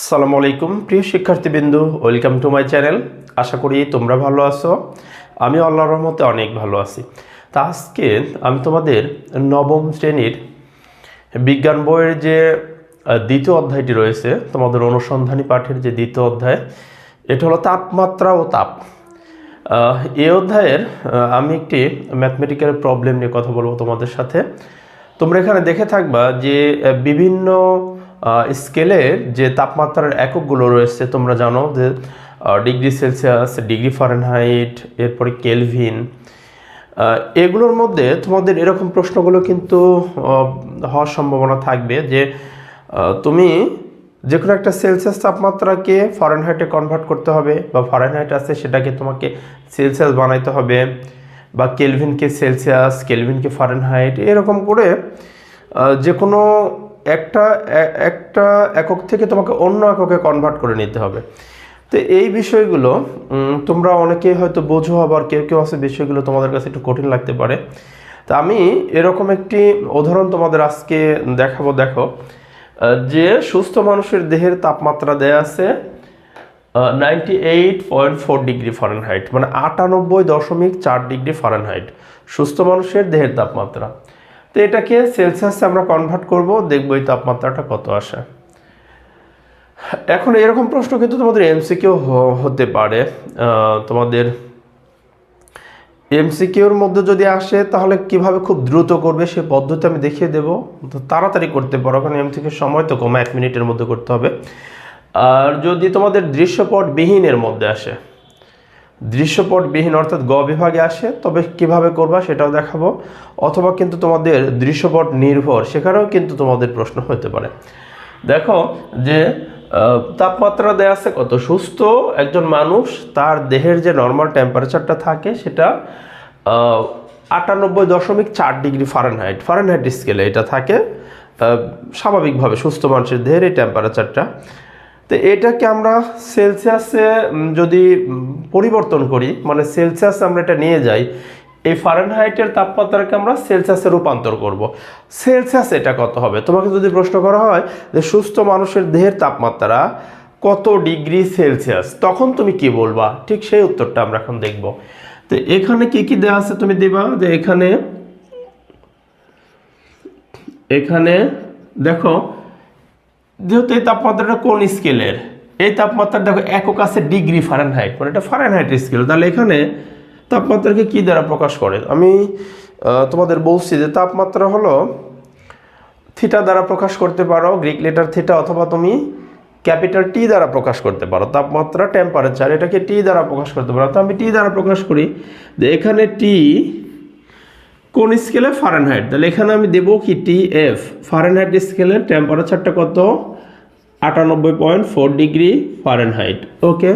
আসসালামু আলাইকুম, প্রিয় শিক্ষার্থীবৃন্দু, ওয়েলকাম টু মাই চ্যানেল। আশা করি তোমরা ভালো আছো। আমি আল্লাহর রহমতে অনেক ভালো আছি। তা আজকে আমি তোমাদের নবম শ্রেণির বিজ্ঞান বইয়ের যে দ্বিতীয় অধ্যায়টি রয়েছে, তোমাদের অনুসন্ধানী পাঠের যে দ্বিতীয় অধ্যায়, এটা হলো তাপমাত্রা ও তাপ। এই অধ্যায়ের আমি একটি ম্যাথমেটিক্যাল প্রবলেম নিয়ে কথা বলব তোমাদের সাথে। তোমরা এখানে দেখে থাকবা যে বিভিন্ন স্কেলের যে তাপমাত্রার এককগুলো রয়েছে, তোমরা জানো যে ডিগ্রি সেলসিয়াস, ডিগ্রি ফারেনহাইট, এরপরে কেলভিন এগুলোর মধ্যে তোমাদের এরকম প্রশ্নগুলো কিন্তু হওয়ার সম্ভাবনা থাকবে যে তুমি যে কোনো একটা সেলসিয়াস তাপমাত্রাকে ফরেনহাইটে কনভার্ট করতে হবে বা ফরেনহাইট আছে সেটাকে তোমাকে সেলসিয়াস বানাইতে হবে বা কেলভিনকে সেলসিয়াস, কেলভিনকে ফারেনহাইট, এরকম করে যে কোনো একটা একটা একক থেকে তোমাকে অন্য এককে কনভার্ট করে নিতে হবে। তো এই বিষয়গুলো তোমরা অনেকেই হয়তো বোঝো আবার কেউ কেউ আছে বিষয়গুলো তোমাদের কাছে একটু কঠিন লাগতে পারে। তা আমি এরকম একটি উদাহরণ তোমাদের আজকে দেখাবো, দেখো। যে সুস্থ মানুষের দেহের তাপমাত্রা দেয়া আছে ninety eight point four degree Fahrenheit মানে আটানব্বই দশমিক চার ডিগ্রি ফারেনহাইট সুস্থ মানুষের দেহের তাপমাত্রা। তো এটাকে সেলসিয়াসে আমরা কনভার্ট করব, দেখব এই তাপমাত্রাটা কত আসে। এখন এরকম প্রশ্ন কিন্তু তোমাদের এমসিকিউ হতে পারে। তোমাদের এমসিকিউর মধ্যে যদি আসে, তাহলে কীভাবে খুব দ্রুত করবে সে পদ্ধতি আমি দেখিয়ে দেবো। তাড়াতাড়ি করতে পারো, কারণ এমসিকিউর সময় তো কম, এক মিনিটের মধ্যে করতে হবে। আর যদি তোমাদের দৃশ্যপট বিহীনের মধ্যে আসে দৃশ্যপটবিহীন অর্থাৎ গ বিভাগে আসে, তবে কীভাবে করবা সেটাও দেখাবো। অথবা কিন্তু তোমাদের দৃশ্যপট নির্ভর, সেখানেও কিন্তু তোমাদের প্রশ্ন হতে পারে। দেখো যে তাপমাত্রা দেয়া আছে কত? সুস্থ একজন মানুষ, তার দেহের যে নর্মাল টেম্পারেচারটা থাকে সেটা আটানব্বই দশমিক চার ডিগ্রি ফারেনহাইট ফারেনহাইট স্কেলে এটা থাকে। স্বাভাবিকভাবে সুস্থ মানুষের দেহের এই টেম্পারেচারটা তো এটাকে আমরা সেলসিয়াসে যদি পরিবর্তন করি মানে সেলসিয়াসে আমরা এটা নিয়ে যাই, এই ফারেনহাইটের তাপমাত্রাকে আমরা সেলসিয়াসে রূপান্তর করব। সেলসিয়াস এটা কত হবে? তোমাকে যদি প্রশ্ন করা হয় যে সুস্থ মানুষের দেহের তাপমাত্রা কত ডিগ্রি সেলসিয়াস তখন তুমি কি বলবা? ঠিক সেই উত্তরটা আমরা এখন দেখব। তো এখানে কি কি দেওয়া আছে তুমি দিবা? যে এখানে এখানে, দেখো যেহেতু এই তাপমাত্রাটা কোন স্কেলের এই তাপমাত্রা দেখো একক আছে ডিগ্রি ফারেনহাইট মানে এটা ফারেনহাইট স্কেল তাহলে এখানে তাপমাত্রাকে কি দ্বারা প্রকাশ করে? আমি তোমাদের বলছি যে তাপমাত্রা হলো থিটা দ্বারা প্রকাশ করতে পারো গ্রিক লেটার থিটা অথবা তুমি ক্যাপিটাল টি দ্বারা প্রকাশ করতে পারো। তাপমাত্রা টেম্পারেচার এটাকে টি দ্বারা প্রকাশ করতে পারো। তো আমি টি দ্বারা প্রকাশ করি যে এখানে টি কোন স্কেলে ফারেনহাইট তাহলে এখানে আমি দেবো কি? টি এফ ফারেনহাইট স্কেলের টেম্পারেচারটা কত? আটানব্বই point four degree Fahrenheit okay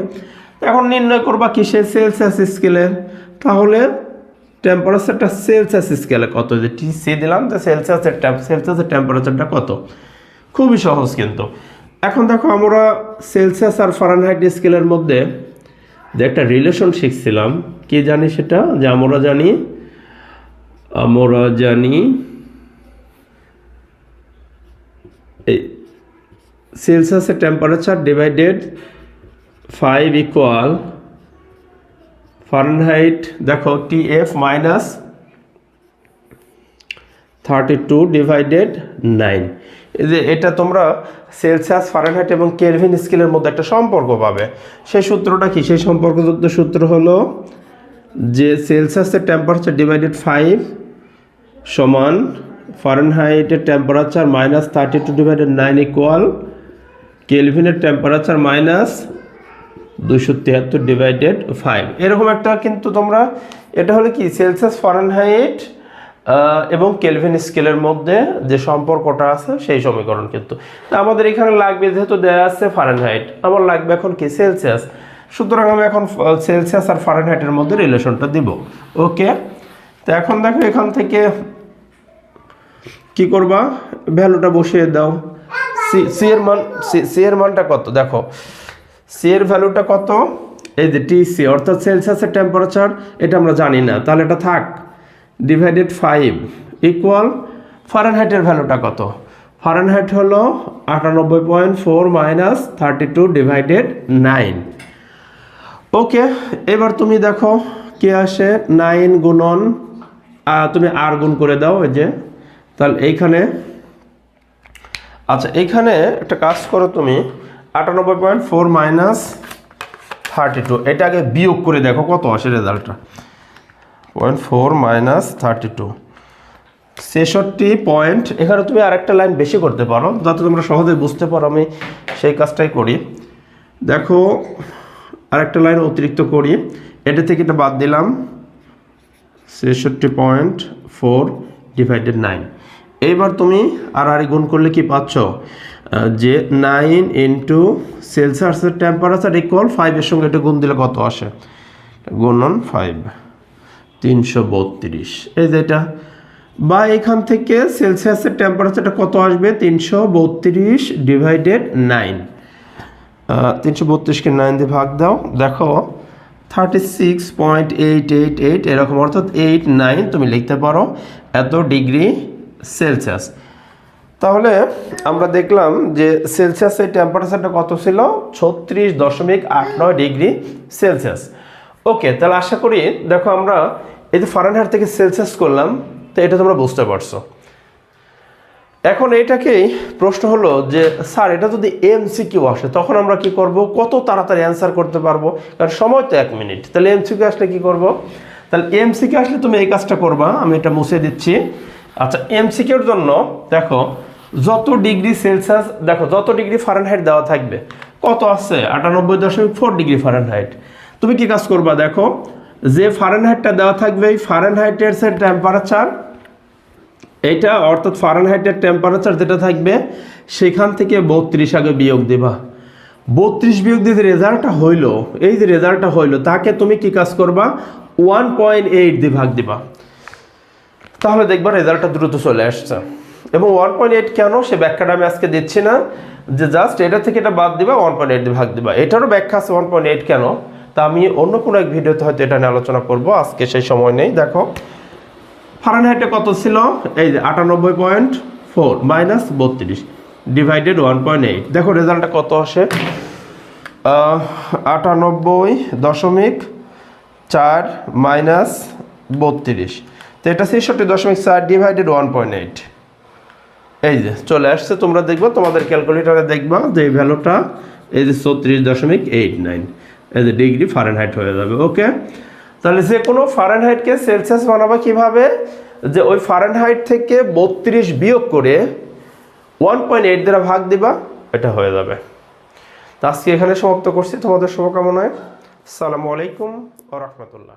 এখন নির্ণয় করবা কিসে সেলসিয়াস স্কেলের তাহলে টেম্পারেচারটা সেলসিয়াস স্কেলে কত? যে টি সি দিলাম, তো সেলসিয়াসের সেলসিয়াসের টেম্পারেচারটা কত? খুবই সহজ কিন্তু। এখন দেখো আমরা সেলসিয়াস আর ফারেনহাইট স্কেলের মধ্যে যে একটা রিলেশন শিখছিলাম। কি জানি সেটা? যে আমরা জানি আমরা জানি সেলসিয়াসের temperature divided five equal Fahrenheit দেখো T F minus thirty two divided nine এই যে এটা তোমরা সেলসিয়াস ফারেনহাইট এবং কেলভিন স্কেলের মধ্যে একটা সম্পর্ক পাবে। সেই সূত্রটা কি? সেই সম্পর্কযুক্ত সূত্র হলো যে সেলসিয়াসের টেম্পারেচার ডিভাইডেড ফাইভ সমান ফারেনহাইটের temperature minus thirty two divided nine equal কেলভিনের temperature minus দুশো তিয়াত্তর ডিভাইডেড ফাইভ এরকম একটা কিন্তু তোমরা, এটা হলো কি? সেলসিয়াস ফারেনহাইট এবং কেলভিন স্কেলের মধ্যে যে সম্পর্কটা আছে, সেই সমীকরণ কিন্তু। তা আমাদের এখানে লাগবে, যেহেতু দেয়া আছে ফারেনহাইট আমার লাগবে এখন কি? সেলসিয়াস সুতরাং আমি এখন সেলসিয়াস আর ফারেনহাইটের মধ্যে রিলেশনটা দিব। ওকে তো এখন দেখো এখান থেকে কি করবা? ভ্যালুটা বসিয়ে দাও। সি এর মান সি- এর মানটা কত? দেখো সি এর ভ্যালুটা কত? এই যে টি সি অর্থাৎ সেলসিয়াসের টেম্পারেচার এটা আমরা জানি না। তাহলে এটা থাক। ডিভাইডেড ফাইভ ইকুয়াল ফারেনহাইটের ভ্যালুটা কত? ফারেনহাইট হলো আটানব্বই point four minus thirty two divided nine okay এবার তুমি দেখো, কে আসে? নাইন গুণন তুমি আর গুণ করে দাও, এই যে। তাহলে এইখানে আচ্ছা এইখানে একটা কাজ করো তুমি, আটানব্বই point four minus thirty two এটা আগে বিয়োগ করে দেখো কত আসে রেজাল্টটা point four minus thirty two ছেষট্টি পয়েন্ট, এখানে তুমি আরেকটা লাইন বেশি করতে পারো, যাতে তোমরা সহজে বুঝতে পারো আমি সেই কাজটাই করি। দেখো, আরেকটা লাইন অতিরিক্ত করি, এটা থেকে এটা বাদ দিলাম। ছেষট্টি পয়েন্ট ফোর ডিভাইডেড নাইন। এইবার তুমি আর আর গুণ করলে কি পাচ্ছ? যে নাইন ইন্টু সেলসিয়াসের টেম্পারেচার ইকুয়াল ফাইভের সঙ্গে এটা গুণ দিলে কত আসে? গুণন ফাইভ তিনশো বত্রিশ। এই যে এটা। বা এখান থেকে সেলসিয়াসের টেম্পারেচারটা কত আসবে? তিনশো বত্রিশ ডিভাইডেড নাইন তিনশো বত্রিশকে নাইন দিয়ে ভাগ দাও। দেখো thirty six point eight eight eight এরকম অর্থাৎ এইট নাইন তুমি লিখতে পারো, এত ডিগ্রি সেলসিয়াস তাহলে আমরা দেখলাম যে সেলসিয়াসের টেম্পারেচারটা কত ছিল? ছত্রিশ দশমিক আট নয় ডিগ্রি সেলসিয়াস ওকে তাহলে আশা করি, দেখো আমরা এই যে ফারেনহাইট থেকে সেলসিয়াস করলাম, তো এটা তোমরা বুঝতে পারছ। এখন এটাকেই প্রশ্ন হলো যে, স্যার, এটা যদি এমসিকিউ আসে, তখন আমরা কি করব? কত তাড়াতাড়ি অ্যান্সার করতে পারব? কারণ সময় তো এক মিনিট তাহলে এমসিকিউ আসলে কি করব? তাহলে এমসিকিউ আসলে তুমি এই কাজটা করবা, আমি এটা মুছে দিচ্ছি। আচ্ছা এমসিকিউর জন্য দেখো, যত ডিগ্রি সেলসিয়াস, দেখো, যত ডিগ্রি ফারেনহাইট দেওয়া থাকবে, কত আছে? আটানব্বই দশমিক ফোর ডিগ্রি ফারেনহাইট তুমি কি কাজ করবা দেখো, যে ফারেনহাইটটা দেওয়া থাকবে, এই ফারেনহাইটের সে টেম্পারেচার এইটা অর্থাৎ ফারেনহাইটের টেম্পারেচার যেটা থাকবে, সেখান থেকে বত্রিশ আগে বিয়োগ দেবা। বত্রিশ বিয়োগ দিয়ে যে রেজাল্টটা হইল, এই যে রেজাল্টটা হইল, তাকে তুমি কি কাজ করবা? ওয়ান পয়েন্ট এইট দিয়ে ভাগ দিবা। তাহলে দেখবা রেজাল্টটা দ্রুত চলে আসছে। এবং ওয়ান পয়েন্ট এইট কেন? সে ব্যাখ্যাটা আমি আজকে দিচ্ছি না। যে জাস্ট এটা থেকে এটা বাদ দিবা ওয়ান পয়েন্ট এইট দিয়ে ভাগ দিবা। এটারও ব্যাখ্যা আছে ওয়ান পয়েন্ট এইট কেন? তা আমি অন্য কোনো এক ভিডিওতে হয়তো এটা নিয়ে আলোচনা করব। আজকে সেই সময় নেই, দেখো। ফারেনহাইটে কত ছিল? এই যে আটানব্বই পয়েন্ট ফোর মাইনাস বত্রিশ ডিভাইডেড ওয়ান পয়েন্ট এইট দেখো রেজাল্টটা কত আসে? আটানব্বই দশমিক চার মাইনাস বত্রিশ। তো এটা ছেষট্টি দশমিক চার ডিভাইডেড ওয়ান পয়েন্ট এইট এই যে, চলে আসছে, তোমরা দেখব, তোমাদের ক্যালকুলেটারে দেখবা যে এই ভ্যালুটা এই যে ছত্রিশ দশমিক এইট নাইন এই যে ডিগ্রি ফারেনহাইট হয়ে যাবে ওকে তাহলে যে কোনো ফারেনহাইটকে সেলসিয়াস বানাবা কীভাবে? যে ওই ফারেনহাইট থেকে বত্রিশ বিয়োগ করে ওয়ান পয়েন্ট এইট দ্বারা ভাগ দিবা, এটা হয়ে যাবে। তা আজকে এখানে সমাপ্ত করছি। তোমাদের শুভকামনায়। সালামু আলাইকুম ও রহমতুল্লাহ।